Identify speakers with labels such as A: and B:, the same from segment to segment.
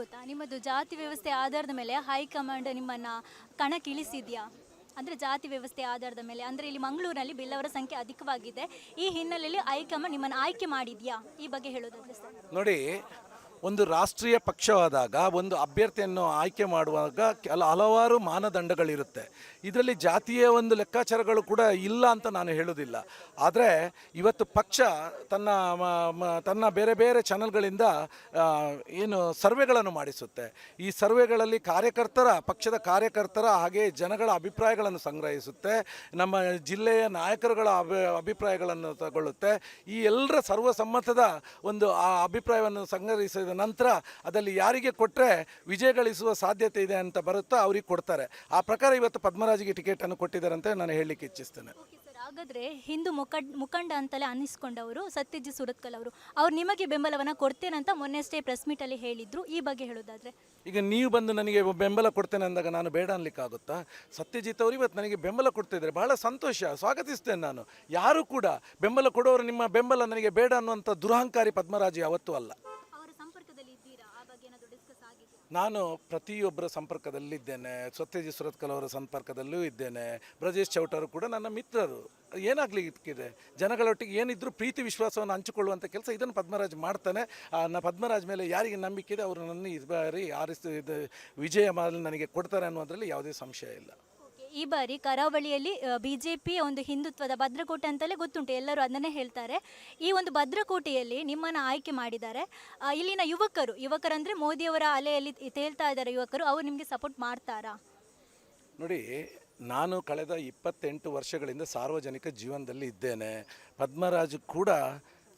A: ಗೊತ್ತಾ? ನಿಮ್ಮದು ಜಾತಿ ವ್ಯವಸ್ಥೆ ಆಧಾರದ ಮೇಲೆ ಹೈಕಮಾಂಡ್ ನಿಮ್ಮನ್ನು ಕಣಕ್ಕಿಳಿಸಿದ್ಯಾ? ಅಂದರೆ ಜಾತಿ ವ್ಯವಸ್ಥೆ ಆಧಾರದ ಮೇಲೆ, ಅಂದರೆ ಇಲ್ಲಿ ಮಂಗಳೂರಿನಲ್ಲಿ ಬಿಲ್ಲವರ ಸಂಖ್ಯೆ ಅಧಿಕವಾಗಿದೆ. ಈ ಹಿನ್ನೆಲೆಯಲ್ಲಿ ಹೈಕಮಾಂಡ್ ನಿಮ್ಮನ್ನು ಆಯ್ಕೆ ಮಾಡಿದ್ಯಾ? ಈ ಬಗ್ಗೆ ಹೇಳೋದಾದ್ರೆ
B: ನೋಡಿ ಒಂದು ರಾಷ್ಟ್ರೀಯ ಪಕ್ಷವಾದಾಗ, ಒಂದು ಅಭ್ಯರ್ಥಿಯನ್ನು ಆಯ್ಕೆ ಮಾಡುವಾಗ ಕೆಲ ಹಲವಾರು ಮಾನದಂಡಗಳಿರುತ್ತೆ. ಇದರಲ್ಲಿ ಜಾತಿಯ ಒಂದು ಲೆಕ್ಕಾಚಾರಗಳು ಕೂಡ ಇಲ್ಲ ಅಂತ ನಾನು ಹೇಳೋದಿಲ್ಲ. ಆದರೆ ಇವತ್ತು ಪಕ್ಷ ತನ್ನ ತನ್ನ ಬೇರೆ ಬೇರೆ ಚಾನಲ್ಗಳಿಂದ ಏನು ಸರ್ವೆಗಳನ್ನು ಮಾಡಿಸುತ್ತೆ. ಈ ಸರ್ವೆಗಳಲ್ಲಿ ಕಾರ್ಯಕರ್ತರ, ಪಕ್ಷದ ಕಾರ್ಯಕರ್ತರ ಹಾಗೆ ಜನಗಳ ಅಭಿಪ್ರಾಯಗಳನ್ನು ಸಂಗ್ರಹಿಸುತ್ತೆ. ನಮ್ಮ ಜಿಲ್ಲೆಯ ನಾಯಕರುಗಳ ಅಭಿ, ಅಭಿಪ್ರಾಯಗಳನ್ನು ತಗೊಳ್ಳುತ್ತೆ. ಈ ಎಲ್ಲರ ಸರ್ವಸಮ್ಮತದ ಒಂದು, ಆ, ಅಭಿಪ್ರಾಯವನ್ನು ಸಂಗ್ರಹಿಸಿದ ನಂತರ ಅದರಲ್ಲಿ ಯಾರಿಗೆ ಕೊಟ್ಟರೆ ವಿಜಯ ಗಳಿಸುವ ಸಾಧ್ಯತೆ ಇದೆ ಅಂತ ಬರುತ್ತೋ ಅವ್ರಿಗೆ ಕೊಡ್ತಾರೆ. ಆ ಪ್ರಕಾರ ಇವತ್ತು ಪದ್ಮರಾಜಿಗೆ ಟಿಕೆಟನ್ನು ಕೊಟ್ಟಿದ್ದಾರೆ ಅಂತ ನಾನು ಹೇಳಲಿಕ್ಕೆ ಇಚ್ಛಿಸ್ತೇನೆ.
A: ಹಾಗಾದರೆ ಹಿಂದೂ ಮುಖಂಡ ಮುಖಂಡ ಅಂತಲೇ ಅನ್ನಿಸ್ಕೊಂಡವರು ಸತ್ಯಜಿ ಸುರತ್ಕಲ್ ಅವರು ಅವ್ರು ನಿಮಗೆ ಬೆಂಬಲವನ್ನು ಕೊಡ್ತೇನಂತ ಮೊನ್ನೆಷ್ಟೇ ಪ್ರೆಸ್ ಮೀಟಲ್ಲಿ ಹೇಳಿದ್ರು. ಈ ಬಗ್ಗೆ ಹೇಳೋದಾದ್ರೆ?
B: ಈಗ ನೀವು ಬಂದು ನನಗೆ ಬೆಂಬಲ ಕೊಡ್ತೇನೆ ಅಂದಾಗ ನಾನು ಬೇಡ ಅನ್ಲಿಕ್ಕಾಗುತ್ತಾ? ಸತ್ಯಜಿತ್ ಅವರು ಇವತ್ತು ನನಗೆ ಬೆಂಬಲ ಕೊಡ್ತಿದ್ದಾರೆ. ಬಹಳ ಸಂತೋಷ ಸ್ವಾಗತಿಸ್ತೇನೆ ನಾನು. ಯಾರು ಕೂಡ ಬೆಂಬಲ ಕೊಡೋರು ನಿಮ್ಮ ಬೆಂಬಲ ನನಗೆ ಬೇಡ ಅನ್ನುವಂಥ ದುರಹಂಕಾರಿ ಪದ್ಮರಾಜು ಯಾವತ್ತೂ ಅಲ್ಲ
A: ಅವರ ಸಂಪರ್ಕದಲ್ಲಿ ಇದ್ದೀರಾ ಆ ಬಗ್ಗೆ ಏನಾದರೂ ಡಿಸ್ಕಸ್ ಆಗಿದೆ
B: ನಾನು ಪ್ರತಿಯೊಬ್ಬರ ಸಂಪರ್ಕದಲ್ಲಿದ್ದೇನೆ, ಸತ್ಯಜಿ ಸುರತ್ಕಲ್ ಅವರ ಸಂಪರ್ಕದಲ್ಲೂ ಇದ್ದೇನೆ, ಬ್ರಜೇಶ್ ಚೌಟರು ಕೂಡ ನನ್ನ ಮಿತ್ರರು. ಏನಾಗಲಿಕ್ಕಿದೆ ಜನಗಳೊಟ್ಟಿಗೆ ಏನಿದ್ದರೂ ಪ್ರೀತಿ ವಿಶ್ವಾಸವನ್ನು ಹಂಚಿಕೊಳ್ಳುವಂಥ ಕೆಲಸ ಇದನ್ನು ಪದ್ಮರಾಜ್ ಮಾಡ್ತಾನೆ. ನನ್ನ ಪದ್ಮರಾಜ್ ಮೇಲೆ ಯಾರಿಗೆ ನಂಬಿಕೆ ಇದೆ, ಅವರು ನನ್ನ ಈ ಬಾರಿ ಆರಿಸಿ, ಇದು ವಿಜಯ ಮಾಡಲು ನನಗೆ ಕೊಡ್ತಾರೆ ಅನ್ನೋದರಲ್ಲಿ ಯಾವುದೇ ಸಂಶಯ ಇಲ್ಲ.
A: ಈ ಬಾರಿ ಕರಾವಳಿಯಲ್ಲಿ ಬಿ ಜೆ ಪಿ ಒಂದು ಹಿಂದುತ್ವದ ಭದ್ರಕೋಟೆ ಅಂತಲೇ ಗೊತ್ತುಂಟು. ಎಲ್ಲರೂ ಅದನ್ನೇ ಹೇಳ್ತಾರೆ. ಈ ಒಂದು ಭದ್ರಕೋಟೆಯಲ್ಲಿ ನಿಮ್ಮನ್ನು ಆಯ್ಕೆ ಮಾಡಿದ್ದಾರೆ. ಇಲ್ಲಿನ ಯುವಕರು, ಯುವಕರಂದರೆ ಮೋದಿಯವರ ಅಲೆಯಲ್ಲಿ ತೇಳ್ತಾ ಇದ್ದಾರೆ ಯುವಕರು. ಅವರು ನಿಮಗೆ ಸಪೋರ್ಟ್ ಮಾಡ್ತಾರಾ?
B: ನೋಡಿ, ನಾನು ಕಳೆದ ಇಪ್ಪತ್ತೆಂಟು ವರ್ಷಗಳಿಂದ ಸಾರ್ವಜನಿಕ ಜೀವನದಲ್ಲಿ ಇದ್ದೇನೆ. ಪದ್ಮರಾಜು ಕೂಡ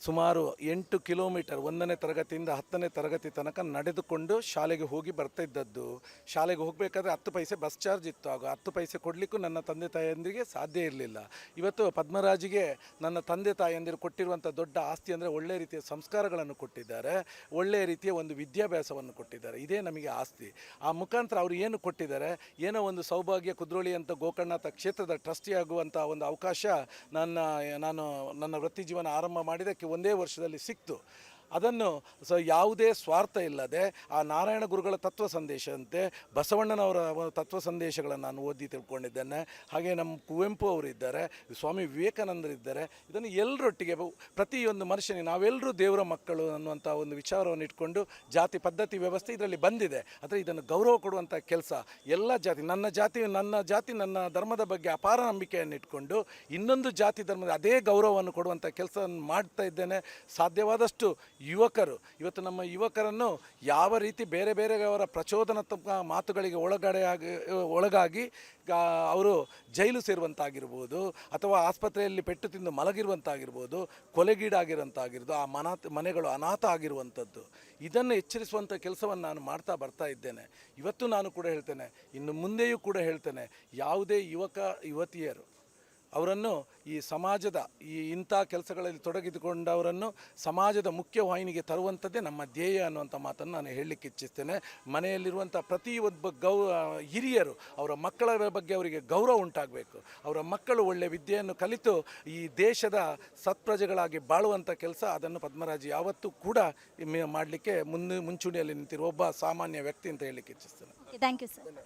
B: ಸುಮಾರು ಎಂಟು ಕಿಲೋಮೀಟರ್ ಒಂದನೇ ತರಗತಿಯಿಂದ ಹತ್ತನೇ ತರಗತಿ ತನಕ ನಡೆದುಕೊಂಡು ಶಾಲೆಗೆ ಹೋಗಿ ಬರ್ತಾ ಇದ್ದದ್ದು. ಶಾಲೆಗೆ ಹೋಗಬೇಕಾದ್ರೆ ಹತ್ತು ಪೈಸೆ ಬಸ್ ಚಾರ್ಜ್ ಇತ್ತು. ಆಗ ಹತ್ತು ಪೈಸೆ ಕೊಡಲಿಕ್ಕೂ ನನ್ನ ತಂದೆ ತಾಯಿಯಂದಿರಿಗೆ ಸಾಧ್ಯ ಇರಲಿಲ್ಲ. ಇವತ್ತು ಪದ್ಮರಾಜಿಗೆ ನನ್ನ ತಂದೆ ತಾಯಿಯಂದಿರು ಕೊಟ್ಟಿರುವಂಥ ದೊಡ್ಡ ಆಸ್ತಿ ಅಂದರೆ ಒಳ್ಳೆಯ ರೀತಿಯ ಸಂಸ್ಕಾರಗಳನ್ನು ಕೊಟ್ಟಿದ್ದಾರೆ. ಒಳ್ಳೆಯ ರೀತಿಯ ಒಂದು ವಿದ್ಯಾಭ್ಯಾಸವನ್ನು ಕೊಟ್ಟಿದ್ದಾರೆ. ಇದೇ ನಮಗೆ ಆಸ್ತಿ. ಆ ಮುಖಾಂತರ ಅವರು ಏನು ಕೊಟ್ಟಿದ್ದಾರೆ? ಏನೋ ಒಂದು ಸೌಭಾಗ್ಯ ಕುದ್ರೋಳಿ ಅಂತ ಗೋಕರ್ಣನಾಥ ಕ್ಷೇತ್ರದ ಟ್ರಸ್ಟಿ ಆಗುವಂಥ ಒಂದು ಅವಕಾಶ ನನ್ನ, ನಾನು, ನನ್ನ ವೃತ್ತಿ ಜೀವನ ಆರಂಭ ಮಾಡಿದ್ದಕ್ಕೆ ಒಂದೇ ವರ್ಷದಲ್ಲಿ ಸಿಕ್ತು. ಅದನ್ನು ಸ ಯಾವುದೇ ಸ್ವಾರ್ಥ ಇಲ್ಲದೆ ಆ ನಾರಾಯಣ ಗುರುಗಳ ತತ್ವ ಸಂದೇಶದಂತೆ ಬಸವಣ್ಣನವರ ತತ್ವ ಸಂದೇಶಗಳನ್ನು ನಾನು ಓದಿ ತಿಳ್ಕೊಂಡಿದ್ದೇನೆ. ಹಾಗೆ ನಮ್ಮ ಕುವೆಂಪು ಅವರಿದ್ದಾರೆ, ಸ್ವಾಮಿ ವಿವೇಕಾನಂದರಿದ್ದಾರೆ. ಇದನ್ನು ಎಲ್ಲರೊಟ್ಟಿಗೆ ಪ್ರತಿಯೊಂದು ಮನುಷ್ಯನಿಗೆ ನಾವೆಲ್ಲರೂ ದೇವರ ಮಕ್ಕಳು ಅನ್ನುವಂಥ ಒಂದು ವಿಚಾರವನ್ನು ಇಟ್ಕೊಂಡು ಜಾತಿ ಪದ್ಧತಿ ವ್ಯವಸ್ಥೆ ಇದರಲ್ಲಿ ಬಂದಿದೆ. ಆದರೆ ಇದನ್ನು ಗೌರವ ಕೊಡುವಂಥ ಕೆಲಸ ಎಲ್ಲ ಜಾತಿ, ನನ್ನ ಜಾತಿ ನನ್ನ ಜಾತಿ, ನನ್ನ ಧರ್ಮದ ಬಗ್ಗೆ ಅಪಾರ ನಂಬಿಕೆಯನ್ನು ಇಟ್ಕೊಂಡು ಇನ್ನೊಂದು ಜಾತಿ ಧರ್ಮದ ಅದೇ ಗೌರವವನ್ನು ಕೊಡುವಂಥ ಕೆಲಸವನ್ನು ಮಾಡ್ತಾ ಇದ್ದೇನೆ. ಸಾಧ್ಯವಾದಷ್ಟು ಯುವಕರು, ಇವತ್ತು ನಮ್ಮ ಯುವಕರನ್ನು ಯಾವ ರೀತಿ ಬೇರೆ ಬೇರೆಯವರ ಪ್ರಚೋದನಾತ್ಮಕ ಮಾತುಗಳಿಗೆ ಒಳಗಡೆಯಾಗಿ ಒಳಗಾಗಿ ಅವರು ಜೈಲು ಸೇರುವಂತಾಗಿರ್ಬೋದು, ಅಥವಾ ಆಸ್ಪತ್ರೆಯಲ್ಲಿ ಪೆಟ್ಟು ತಿಂದು ಮಲಗಿರುವಂತಾಗಿರ್ಬೋದು ಕೊಲೆಗೀಡಾಗಿರುವಂತಾಗಿರ್ಬೋದು ಆ ಮನ ಮನೆಗಳು ಅನಾಥ ಆಗಿರುವಂಥದ್ದು, ಇದನ್ನು ಎಚ್ಚರಿಸುವಂಥ ಕೆಲಸವನ್ನು ನಾನು ಮಾಡ್ತಾ ಬರ್ತಾ ಇದ್ದೇನೆ. ಇವತ್ತು ನಾನು ಕೂಡ ಹೇಳ್ತೇನೆ, ಇನ್ನು ಮುಂದೆಯೂ ಕೂಡ ಹೇಳ್ತೇನೆ, ಯಾವುದೇ ಯುವಕ, ಯುವತಿಯರು ಅವರನ್ನು ಈ ಸಮಾಜದ, ಈ ಇಂಥ ಕೆಲಸಗಳಲ್ಲಿ ತೊಡಗಿದುಕೊಂಡವರನ್ನು ಸಮಾಜದ ಮುಖ್ಯವಾಹಿನಿಗೆ ತರುವಂಥದ್ದೇ ನಮ್ಮ ಧ್ಯೇಯ ಅನ್ನುವಂಥ ಮಾತನ್ನು ನಾನು ಹೇಳಲಿಕ್ಕೆ ಇಚ್ಛಿಸ್ತೇನೆ. ಮನೆಯಲ್ಲಿರುವಂಥ ಪ್ರತಿಯೊಬ್ಬ ಗೌ, ಹಿರಿಯರು ಅವರ ಮಕ್ಕಳ ಬಗ್ಗೆ ಅವರಿಗೆ ಗೌರವ ಉಂಟಾಗಬೇಕು. ಅವರ ಮಕ್ಕಳು ಒಳ್ಳೆಯ ವಿದ್ಯೆಯನ್ನು ಕಲಿತು ಈ ದೇಶದ ಸತ್ಪ್ರಜೆಗಳಾಗಿ ಬಾಳುವಂಥ ಕೆಲಸ ಅದನ್ನು ಪದ್ಮರಾಜ್ ಯಾವತ್ತೂ ಕೂಡ ಮಾಡಲಿಕ್ಕೆ ಮುನ್ನ ಮುಂಚೂಣಿಯಲ್ಲಿ ನಿಂತಿರುವ ಒಬ್ಬ ಸಾಮಾನ್ಯ ವ್ಯಕ್ತಿ ಅಂತ ಹೇಳಲಿಕ್ಕೆ ಇಚ್ಛಿಸ್ತೇನೆ.
A: Thank you sir